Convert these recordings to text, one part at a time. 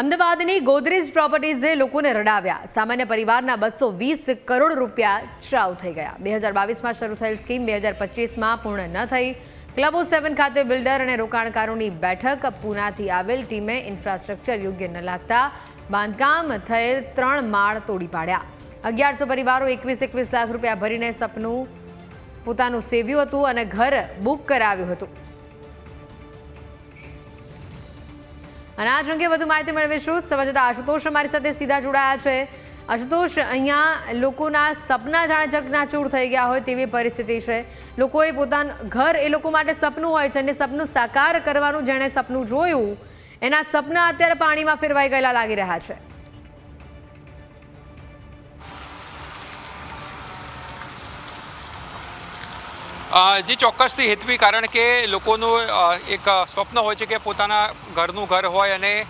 અમદાવાદની ગોદરેજ પ્રોપર્ટીઝે લોકોને રડાવ્યા. સામાન્ય પરિવારના બસો વીસ કરોડ રૂપિયા ચાવ થઈ ગયા. બે હજાર બાવીસમાં શરૂ થયેલ સ્કીમ બે હજાર પચીસમાં પૂર્ણ ન થઈ. ક્લબો સેવન ખાતે બિલ્ડર અને રોકાણકારોની બેઠક પૂનાથી આવેલ ટીમે ઇન્ફ્રાસ્ટ્રક્ચર યોગ્ય ન લાગતા બાંધકામ થયેલ ત્રણ માળ તોડી પાડ્યા. અગિયારસો પરિવારો એકવીસ એકવીસ લાખ રૂપિયા ભરીને સપનું, પોતાનું સેવ્યું હતું અને ઘર બુક કરાવ્યું હતું. અને આ અંગે વધુ માહિતી મેળવીશું. સંવાદદાતા આશુતોષ અમારી સાથે સીધા જોડાયા છે. આશુતોષ, અહીંયા લોકોના સપના જાણે ચકનાચૂર થઈ ગયા હોય તેવી પરિસ્થિતિ છે. લોકોએ પોતાનું ઘર એ લોકો માટે સપનું હોય છે અને સપનું સાકાર કરવાનું જેણે સપનું જોયું, એના સપના અત્યારે પાણીમાં ફેરવાઈ ગયેલા લાગી રહ્યા છે. જી ચોક્કસથી હેતવી કારણ કે લોકોનું એક સ્વપ્ન હોય છે કે પોતાના ઘરનું ઘર હોય અને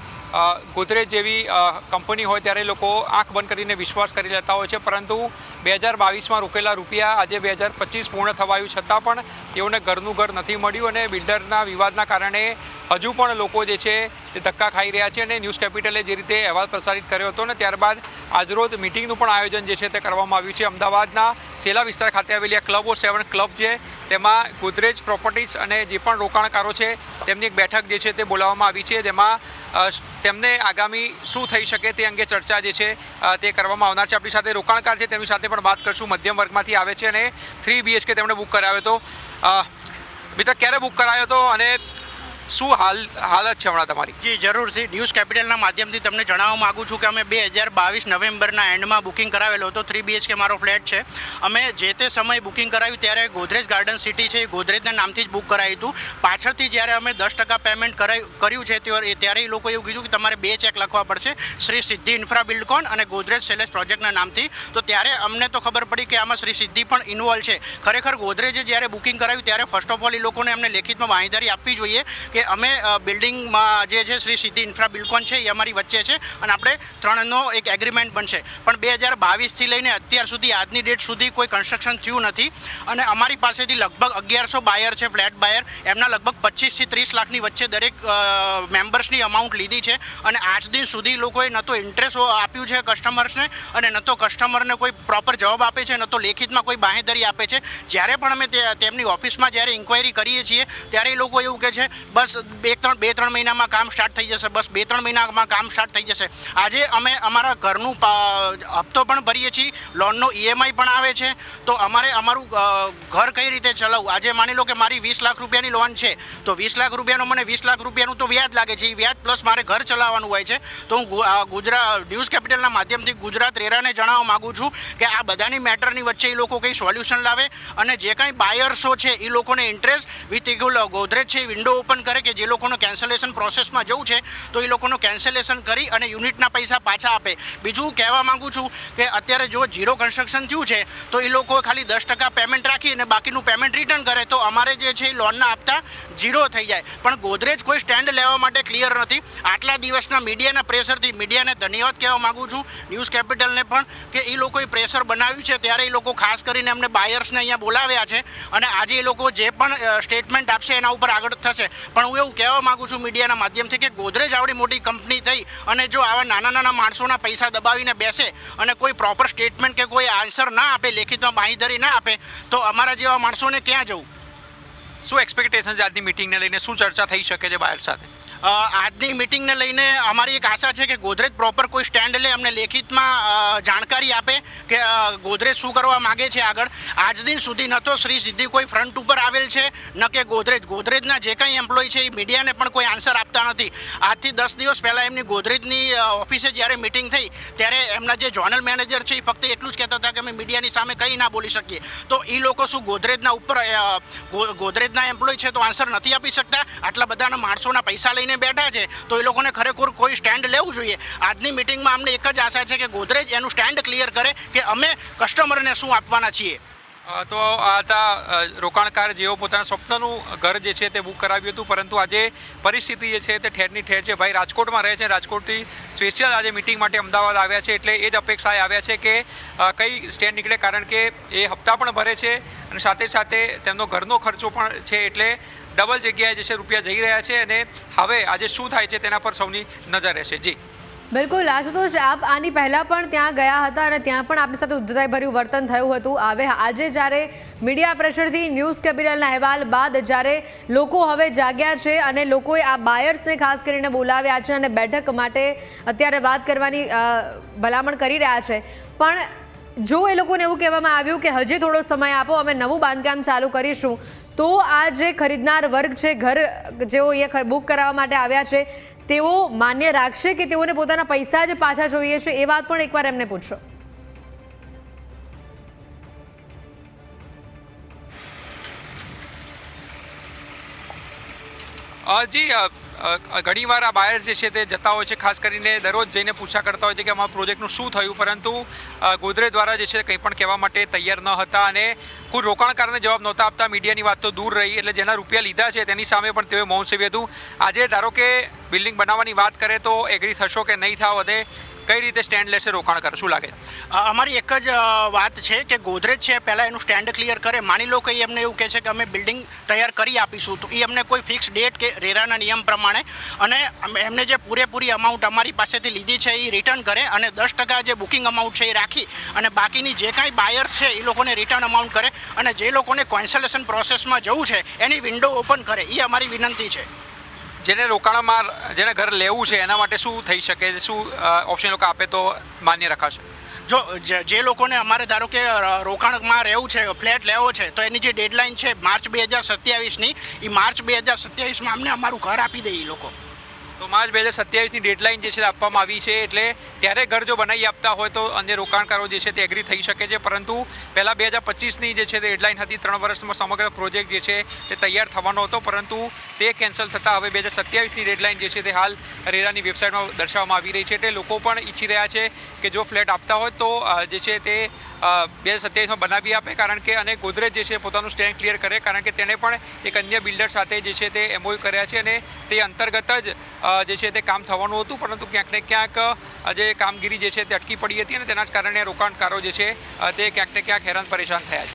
ગોદરેજ જેવી કંપની હોય ત્યારે લોકો આંખ બંધ કરીને વિશ્વાસ કરી લેતા હોય છે. પરંતુ બે હજાર બાવીસમાં રોકેલા રૂપિયા આજે બે હજાર પચીસ પૂર્ણ થવાયું છતાં પણ તેઓને ઘરનું ઘર નથી મળ્યું અને બિલ્ડરના વિવાદના કારણે હજુ પણ લોકો જે છે તે ધક્કા ખાઈ રહ્યા છે અને ન્યૂઝ કેપિટલે જે રીતે અહેવાલ પ્રસારિત કર્યો હતો ને ત્યારબાદ આજરોજ મિટિંગનું પણ આયોજન જે છે તે કરવામાં આવ્યું છે. અમદાવાદના સેલા વિસ્તાર ખાતે આવેલી આ ક્લબ ઓ સેવન ક્લબ છે તેમાં ગોદરેજ પ્રોપર્ટીઝ અને જે પણ રોકાણકારો છે, તેમની એક બેઠક જે છે તે બોલાવવામાં આવી છે, જેમાં તેમને આગામી શું થઈ શકે તે અંગે ચર્ચા જે છે તે કરવામાં આવનાર છે. આપણી સાથે રોકાણકાર છે, તેમની સાથે પણ વાત કરશું. મધ્યમ વર્ગમાંથી આવે છે અને થ્રી બીએચકે તેમણે બુક કરાવ્યો હતો. મિત્ર, ક્યારે બુક કરાયો હતો અને શું હાલ હાલત છે હમણાં તમારી? જી, જરૂરથી. ન્યૂઝ કેપિટલના માધ્યમથી તમને જણાવવા માગું છું કે અમે બે હજાર બાવીસ નવેમ્બરના એન્ડમાં બુકિંગ કરાવેલો હતો. થ્રી બીએચકે મારો ફ્લેટ છે. અમે જે તે સમયે બુકિંગ કરાવ્યું ત્યારે ગોદરેજ ગાર્ડન સિટી છે એ ગોદરેજના નામથી જ બુક કરાવ્યું હતું. પાછળથી જ્યારે અમે દસ ટકા પેમેન્ટ કરાયું છે ત્યારે ત્યારે એ લોકોએ એવું કીધું કે તમારે બે ચેક લખવા પડશે. શ્રી સિદ્ધિ ઇન્ફ્રા બિલ્ડકોન અને ગોદરેજ સેલેસ પ્રોજેક્ટના નામથી. તો ત્યારે અમને તો ખબર પડી કે આમાં શ્રી સિદ્ધિ પણ ઇન્વોલ્વ છે. ખરેખર ગોદરેજે જ્યારે બુકિંગ કરાવ્યું ત્યારે ફર્સ્ટ ઓફ ઓલ એ લોકોને અમને લેખિતમાં માહિતી આપવી જોઈએ કે અમે બિલ્ડિંગમાં જે છે શ્રી સિદ્ધિ ઇન્ફ્રા બિલ્કોન છે, એ અમારી વચ્ચે છે અને આપણે ત્રણનો એક એગ્રીમેન્ટ બનશે. પણ બે હજાર બાવીસથી લઈને અત્યાર સુધી, આજની ડેટ સુધી કોઈ કન્સ્ટ્રક્શન થયું નથી. અને અમારી પાસેથી લગભગ અગિયારસો બાયર છે ફ્લેટ બાયર એમના લગભગ પચીસથી ત્રીસ લાખની વચ્ચે દરેક મેમ્બર્સની અમાઉન્ટ લીધી છે. અને આજ દિન સુધી લોકોએ ન તો ઇન્ટરેસ્ટ આપ્યું છે કસ્ટમર્સને અને ન તો કસ્ટમરને કોઈ પ્રોપર જવાબ આપે છે, ન તો લેખિતમાં કોઈ બાંહેધરી આપે છે. જ્યારે પણ અમે તેમની ઓફિસમાં જ્યારે ઇન્ક્વાયરી કરીએ છીએ, ત્યારે એ લોકો એવું કહે છે, બસ બે ત્રણ બે ત્રણ મહિનામાં કામ સ્ટાર્ટ થઈ જશે. બસ બે ત્રણ મહિનામાં કામ સ્ટાર્ટ થઈ જશે. આજે અમે અમારા ઘરનું હપ્તો પણ ભરીએ છીએ. લોનનો ઈએમઆઈ પણ આવે છે. તો અમારે અમારું ઘર કઈ રીતે ચલાવવું? આજે માની લો કે મારી વીસ લાખ રૂપિયાની લોન છે. તો વીસ લાખ રૂપિયાનું મને વીસ લાખ રૂપિયાનું તો વ્યાજ લાગે છે. એ વ્યાજ પ્લસ મારે ઘર ચલાવવાનું હોય છે. તો હું ગુજરાત ન્યૂઝ કેપિટલના માધ્યમથી ગુજરાત રેરાને જણાવવા માગું છું કે આ બધાની મેટરની વચ્ચે એ લોકો કંઈ સોલ્યુશન લાવે અને જે કાંઈ બાયર્સો છે એ લોકોને ઇન્ટરેસ્ટ વિથ ઇક્વલ ગોદરેજ છે વિન્ડો ઓપન કરે કે જે લોકોનો કેન્સલેશન પ્રોસેસમાં જવું છે, તો એ લોકોનું કેન્સલેશન કરી અને યુનિટના પૈસા પાછા આપે. બીજું કહેવા માગું છું કે અત્યારે જો ઝીરો કન્સ્ટ્રક્શન થયું છે, તો એ લોકો ખાલી દસ ટકા પેમેન્ટ રાખી અને બાકીનું પેમેન્ટ રિટર્ન કરે. તો અમારે જે છે એ લોનના આપતા ઝીરો થઈ જાય. પણ ગોદરેજ કોઈ સ્ટેન્ડ લેવા માટે ક્લિયર નથી. આટલા દિવસના મીડિયાના પ્રેશરથી મીડિયાને ધન્યવાદ કહેવા માંગુ છું. ન્યૂઝ કેપિટલને પણ કે એ લોકોએ પ્રેશર બનાવ્યું છે, ત્યારે એ લોકો ખાસ કરીને અમને બાયર્સને અહીંયા બોલાવ્યા છે. અને આજે એ લોકો જે પણ સ્ટેટમેન્ટ આપશે એના ઉપર આગળ થશે. પણ હું એવું કહેવા માગું છું મીડિયાના માધ્યમથી કે ગોદરેજ આવડી મોટી કંપની થઈ અને જો આવા નાના નાના માણસોના પૈસા દબાવીને બેસે અને કોઈ પ્રોપર સ્ટેટમેન્ટ કે કોઈ આન્સર ના આપે, લેખિતમાં બાંહેધરી ના આપે, તો અમારા જેવા માણસોને ક્યાં જવું? શું એક્સપેક્ટેશન આજની મિટિંગને લઈને? શું ચર્ચા થઈ શકે છે બાયર સાથે? આજની મિટિંગને લઈને અમારી એક આશા છે કે ગોદરેજ પ્રોપર કોઈ સ્ટેન્ડ લે, અમને લેખિતમાં જાણકારી આપે કે ગોદરેજ શું કરવા માગે છે આગળ. આજ દિન સુધી ન તો શ્રી સિદ્ધિ કોઈ ફ્રન્ટ ઉપર આવેલ છે, ન કે ગોદરેજ. ગોદરેજના જે કંઈ એમ્પ્લોય છે એ મીડિયાને પણ કોઈ આન્સર આપતા નથી. આજથી દસ દિવસ પહેલાં એમની ગોદરેજની ઓફિસે જ્યારે મિટિંગ થઈ, ત્યારે એમના જે જોનલ મેનેજર છે એ ફક્ત એટલું જ કહેતા હતા કે અમે મીડિયાની સામે કંઈ ના બોલી શકીએ. તો એ લોકો શું ગોદરેજના ઉપર ગોદરેજના એમ્પ્લોય છે તો આન્સર નથી આપી શકતા? આટલા બધાના માણસોના પૈસા લઈને બેઠા છે, તો એ લોકોને ખરેખર કોઈ સ્ટેન્ડ લેવું જોઈએ. આજની મિટિંગમાં અમને એક જ આશા છે કે ગોદરેજ એનું સ્ટેન્ડ ક્લિયર કરે કે અમે કસ્ટમરને શું આપવાના છીએ. તો આ હતા રોકાણકાર જેઓ પોતાના સ્વપ્નનું ઘર જે છે તે બુક કરાવ્યું હતું, પરંતુ આજે પરિસ્થિતિ જે છે તે ઠેરની ઠેર છે. ભાઈ રાજકોટમાં રહે છે, રાજકોટથી સ્પેશિયલ આજે મિટિંગ માટે અમદાવાદ આવ્યા છે, એટલે એ જ અપેક્ષાએ આવ્યા છે કે કઈ સ્ટેન્ડ નીકળે, કારણ કે એ હપ્તા પણ ભરે છે અને સાથે સાથે તેમનો ઘરનો ખર્ચો પણ છે, એટલે ડબલ જગ્યાએ જે છે રૂપિયા જઈ રહ્યા છે અને હવે આજે શું થાય છે તેના પર સૌની નજર રહેશે. જી. બિલકુલ, આશુતોષ, આપ આની પહેલાં પણ ત્યાં ગયા હતા અને ત્યાં પણ આપની સાથે ઉદ્ધતાઈભર્યું વર્તન થયું હતું. હવે આજે જ્યારે મીડિયા પ્રેશરથી ન્યૂઝ કેપિટલના અહેવાલ બાદ જ્યારે લોકો હવે જાગ્યા છે અને લોકોએ આ બાયર્સને ખાસ કરીને બોલાવ્યા છે અને બેઠક માટે અત્યારે વાત કરવાની ભલામણ કરી રહ્યા છે. પણ જો એ લોકોને એવું કહેવામાં આવ્યું કે હજી થોડો સમય આપો, અમે નવું બાંધકામ ચાલુ કરીશું, તો આ જે ખરીદનાર વર્ગ છે, ઘર જેઓ અહીંયા બુક કરાવવા માટે આવ્યા છે તેઓ માન્ય રાખશે કે તેઓને પોતાના પૈસા જ પાછા જોઈએ છે, એ વાત પણ એકવાર એમને પૂછશો જી ઘણી વાર આ બાયર જે છે તે જતા હોય છે, ખાસ કરીને દરરોજ જઈને પૂછા કરતા હોય છે કે અમારા પ્રોજેક્ટનું શું થયું, પરંતુ ગોદરેજ દ્વારા જે છે કંઈ પણ કહેવા માટે તૈયાર ન હતા અને કોઈ રોકાણકારને જવાબ નહોતા આપતા. મીડિયાની વાત તો દૂર રહી, એટલે જેના રૂપિયા લીધા છે તેની સામે પણ તેઓએ મૌન સેવ્યું હતું. આજે ધારો કે બિલ્ડિંગ બનાવવાની વાત કરે તો એગ્રી થશો કે નહીં થાવ વધે? કઈ રીતે સ્ટેન્ડ લેશે રોકાણકાર શું લાગે? અમારી એક જ વાત છે કે ગોદરેજ છે, પહેલાં એનું સ્ટેન્ડ ક્લિયર કરે. માની લો કે એ અમને એવું કહે છે કે અમે બિલ્ડિંગ તૈયાર કરી આપીશું, તો એ અમને કોઈ ફિક્સ ડેટ કે રેરાના નિયમ પ્રમાણે અને એમને જે પૂરેપૂરી અમાઉન્ટ અમારી પાસેથી લીધી છે એ રિટર્ન કરે અને દસ ટકા જે બુકિંગ અમાઉન્ટ છે એ રાખી અને બાકીની જે કાંઈ બાયર્સ છે એ લોકોને રિટર્ન અમાઉન્ટ કરે. અને જે લોકોને કોન્સલેશન પ્રોસેસમાં જવું છે એની વિન્ડો ઓપન કરે એ અમારી વિનંતી છે. જેને રોકાણમાં જેને ઘર લેવું છે એના માટે શું થઈ શકે? શું ઓપ્શન લોકો આપે તો માન્ય રખાશે? જો જે લોકોને અમારે ધારો કે રોકાણમાં રહેવું છે ફ્લેટ લેવો છે તો એની જે ડેડલાઇન છે માર્ચ બે હજાર સત્યાવીસની એ માર્ચ બે હજાર સત્યાવીસમાં અમને અમારું ઘર આપી દે એ લોકો. તો માર્ચ બે હજાર સત્યાવીસની ડેડલાઇન જે છે આપવામાં આવી છે, એટલે ત્યારે ઘર જો બનાવી આપતા હોય તો અન્ય રોકાણકારો જે છે તે એગ્રી થઈ શકે છે. પરંતુ પહેલાં બે હજાર પચીસની જે છે તે ડેડલાઇન હતી, ત્રણ વર્ષમાં સમગ્ર પ્રોજેક્ટ જે છે તે તૈયાર થવાનો હતો. પરંતુ તે કેન્સલ થતાં હવે બે હજાર સત્યાવીસની ડેડલાઇન જે છે તે હાલ રેરાની વેબસાઇટમાં દર્શાવવામાં આવી રહી છે. એટલે લોકો પણ ઈચ્છી રહ્યા છે કે જો ફ્લેટ આપતા હોય તો જે છે તે બે હજાર સત્યાવીસમાં બનાવી આપે, કારણ કે, અને ગોદરેજ જે છે પોતાનું સ્ટેન્ડ ક્લિયર કરે, કારણ કે તેણે પણ એક અન્ય બિલ્ડર સાથે જે છે તે એમઓયુ કર્યા છે અને તે અંતર્ગત જ જે છે તે કામ થવાનું હતું, પરંતુ ક્યાંક ને ક્યાંક જે કામગીરી જે છે તે અટકી પડી હતી અને તેના જ કારણે રોકાણકારો જે છે તે ક્યાંક ને ક્યાંક હેરાન પરેશાન થયા છે.